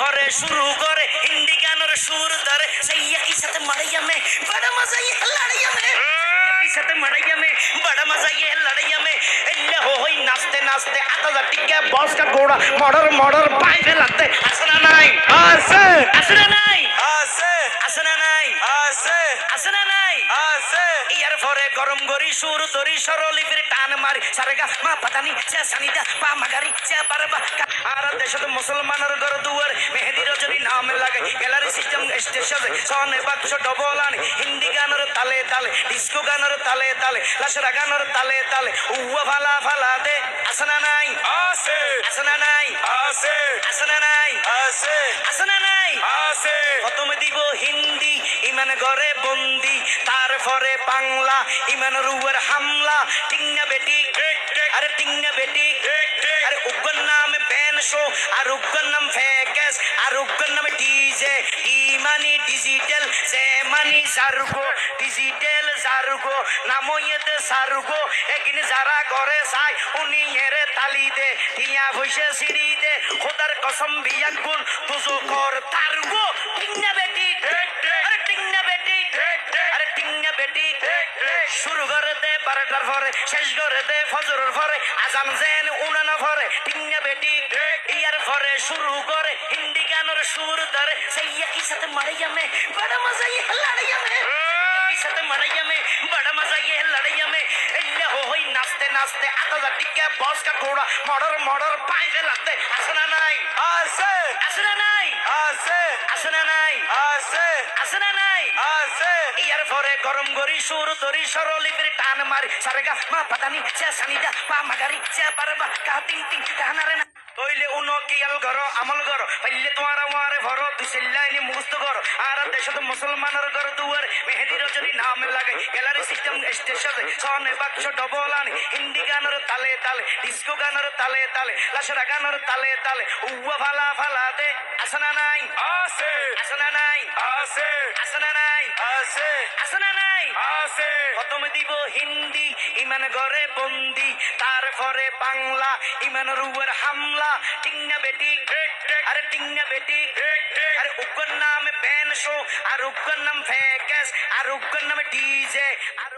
ঘরে শুরু করে হিন্দি গানের সুর ধরে। সাইয়া কি সাথে মারাইয়া মে বড় মজা ইয়ে লড়াইয়া মে কি সাথে মারাইয়া মে বড় মজা ইয়ে লড়াইয়া মে এল্লা হই নাচতে নাচতে আতা যা টিকে বস কা গোড়া মর্ডার মর্ডার পাইবে লাগতে। আসনা নাই? আসে। আসনা নাই? আসে। আসনা নাই? আসে। আসনা নাই? আছে গরম গরি সুর ধরি সরলিপির টান মারি। সারেগা মা পাতানি চা সানিদা পা মাগারি চা বারবা আর দেশত মুসলমানের ঘর দুয়ার গ্যালারি সিস্টেম স্টেশন সনে বাক্স ডবল আনি। হিন্দি গানের তালে তালে ডিস্কো গানের তালে তালে লাসরা গানের তালে তালে। উয়া ফালা ফালা দে। আসনা নাই? আছে। আসনা নাই? আছে। আসনা নাই? আছে। আসনা নাই? আছে। প্রথম দিব হিন্দি ইমান ঘরে বন্দি। তারপরে বাংলা ইমান রুয়ের হামলা। টিঙ্গা বেটি। আরে টিঙ্গা বেটি। আরে উগ্র নাম ব্যান শো। আর উগ্র নাম ফেকেস ডিজিটাল সে মানি জারগো ডিজিটাল জারগো নামো ইয়েতে সারগো এগিনি যারা ঘরে চাই উনি এরে তালি দে টিয়া ভইসে সিঁড়ি দে খোদার কসম বিয়াক গুণ তুজো কর তারগো টিঙ্গা বেটি আরে টিঙ্গা বেটি আরে টিঙ্গা বেটি শুরু করে দে বারোটার পরে শেষ করে দে ফজরের পরে আজান জেন উনানো পরে টিঙ্গা বেটি ইয়ার পরে শুরু করে হিন্দি গানের সুর ধরে সেই একই সাথে মারাইয়া মে বড় মজা ये लड़ाइया में একই সাথে মারাইয়া মে বড় মজা ये लड़ाइया में এলে হো হই নাচতে নাচতে আতা যা টিকে বস কা ঘোড়া মডর মডর পাইবে লাগতে আসনা নাই আছে আসনা নাই আছে আসনা নাই আছে আসনা নাই আছে ইয়ার পরে গরম গরি সুর তরি সরলি ফিরে টান মারি সারেগা মা পাতানি চে সানিদা পা মাগারি চে পারবা কা টিং টিং কাহানারে না তইলে উনো কিয়াল ঘর, আমল ঘর? পাইলে তোমার আমারে ভর দুসেল্লাইনি মুস্ত ঘর আর দেশত মুসলমানের ঘর দুয়ার মেহেদি রজনী নাম লাগে, গ্যালারি সিস্টেম স্টেশন, সনে বাক্স ডবল আনি, হিন্দি গানের তালে তালে, ডিস্কো গানের তালে তালে, লাসরা গানের তালে তালে, উয়া ফালা ফালা দে। আসনা নাই। আছে। আসনা নাই। আছে। আসনা নাই। আছে। আসনা নাই। আছে। প্রথমে দিব হিন্দি ইমান ঘরে বন্দি। তারপরে বাংলা ইমান রুয়ের হামলা। টিঙ্গা বেটি। আরে টিঙ্গা বেটি। আরে উগ্র নাম ব্যান শো আর উগ্র নাম ফেকেস আর উগ্র নাম ডিজে আর